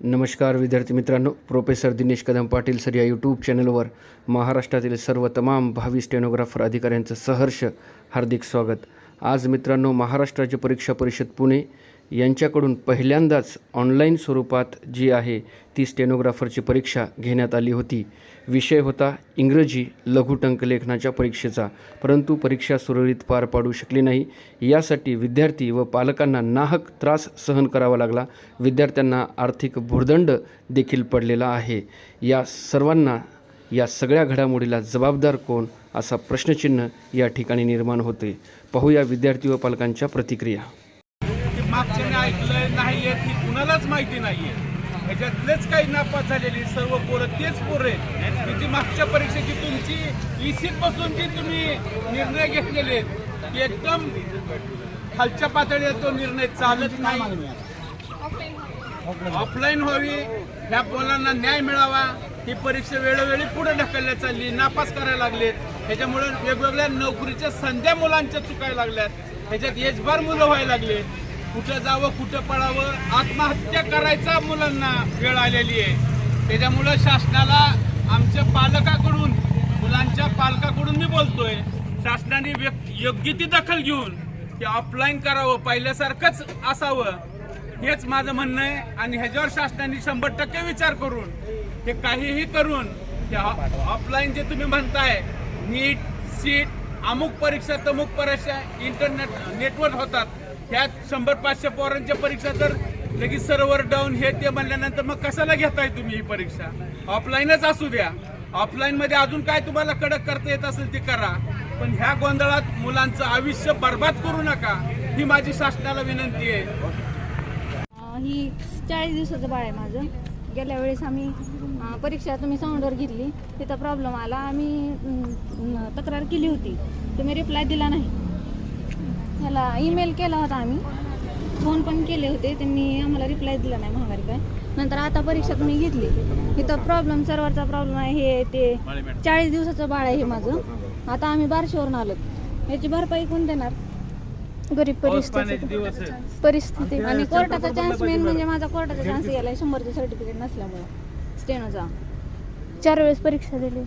नमस्कार विद्यार्थी मित्रांनो. प्रोफेसर दिनेश कदम पाटील सर या यूट्यूब चॅनलवर महाराष्ट्रातील सर्व तमाम भावी स्टेनोग्राफर अधिकाऱ्यांचं सहर्ष हार्दिक स्वागत. आज मित्रांनो महाराष्ट्राची परीक्षा परिषद पुणे यांच्याकडून पहिल्यांदाच ऑनलाईन स्वरूपात जी आहे ती स्टेनोग्राफरची परीक्षा घेण्यात आली होती. विषय होता इंग्रजी लघुटंक लेखनाच्या परीक्षेचा. परंतु परीक्षा सुरळीत पार पाडू शकली नाही. यासाठी विद्यार्थी व पालकांना नाहक त्रास सहन करावा लागला. विद्यार्थ्यांना आर्थिक भुर्दंड देखील पडलेला आहे. या सर्वांना या सगळ्या घडामोडीला जबाबदार कोण? असा प्रश्नचिन्ह या ठिकाणी निर्माण होते. पाहूया विद्यार्थी व पालकांच्या प्रतिक्रिया. मागच्याने ऐकलंय नाही येत ही कुणालाच माहिती नाहीये. ह्याच्यातलेच काही नापास झालेली सर्व पोरं तेच पोरं जी मागच्या परीक्षेची तुमची इसीत बसून जी तुम्ही निर्णय घेतलेले आहेत एकदम खालच्या पातळीवर तो निर्णय चालत नाही. ऑफलाईन व्हावी ह्या मुलांना न्याय मिळावा ही परीक्षा वेळोवेळी पुढे ढकलल्या चालली नापास करायला लागलेत. ह्याच्यामुळे वेगवेगळ्या नोकरीच्या संध्या मुलांच्या चुकायला लागल्यात. ह्याच्यात एजबार मुलं व्हायला लागले कुठं जावं कुठं पळावं आत्महत्या करायचा मुलांना वेळ आलेली आहे. त्याच्यामुळं शासनाला आमच्या पालकाकडून मुलांच्या पालकाकडून मी बोलतोय शासनाने व्यक्- योग्य ती दखल घेऊन ते ऑफलाईन करावं पहिल्यासारखंच असावं. हेच माझं म्हणणं आहे आणि ह्याच्यावर शासनाने शंभर टक्के विचार करून हे काहीही करून ऑफलाईन जे तुम्ही म्हणताय नीट सीट अमुक परीक्षा तमुक परीक्षा इंटरनेट नेटवर्क होतात. ह्यात शंभर पाचशे पोरांच्या परीक्षा तर लगेच सर्व्हर डाऊन हे ते म्हणल्यानंतर मग कशाला घेताय तुम्ही ही परीक्षा? ऑफलाईनच असू द्या. ऑफलाईनमध्ये अजून काय तुम्हाला कडक करता येत असेल ते करा. पण ह्या गोंधळात मुलांचं आयुष्य बर्बाद करू नका ही माझी शासनाला विनंती आहे. ही चाळीस दिवसाचं बाळ आहे माझं. गेल्या वेळेस आम्ही परीक्षा तुम्ही साऊंडवर घेतली तिथं प्रॉब्लेम आला. आम्ही तक्रार केली होती. तुम्ही रिप्लाय दिला नाही. ह्याला ईमेल केला होता आम्ही. फोन पण केले होते. त्यांनी आम्हाला रिप्लाय दिला नाही महागारी काय नंतर आता परीक्षा तुम्ही घेतली. इथं प्रॉब्लेम सर्वरचा प्रॉब्लेम आहे. हे ते चाळीस दिवसाचं बाळ आहे हे माझं. आता आम्ही बारशेवरून आलो. याची भरपाई कोण देणार? गरीब परिस्थिती. परिस्थिती. आणि कोर्टाचा चान्स मेन म्हणजे माझा कोर्टाचा चान्स गेलाय शंभरचं सर्टिफिकेट नसल्यामुळे. स्टेनोचा चार वेळेस परीक्षा दिली.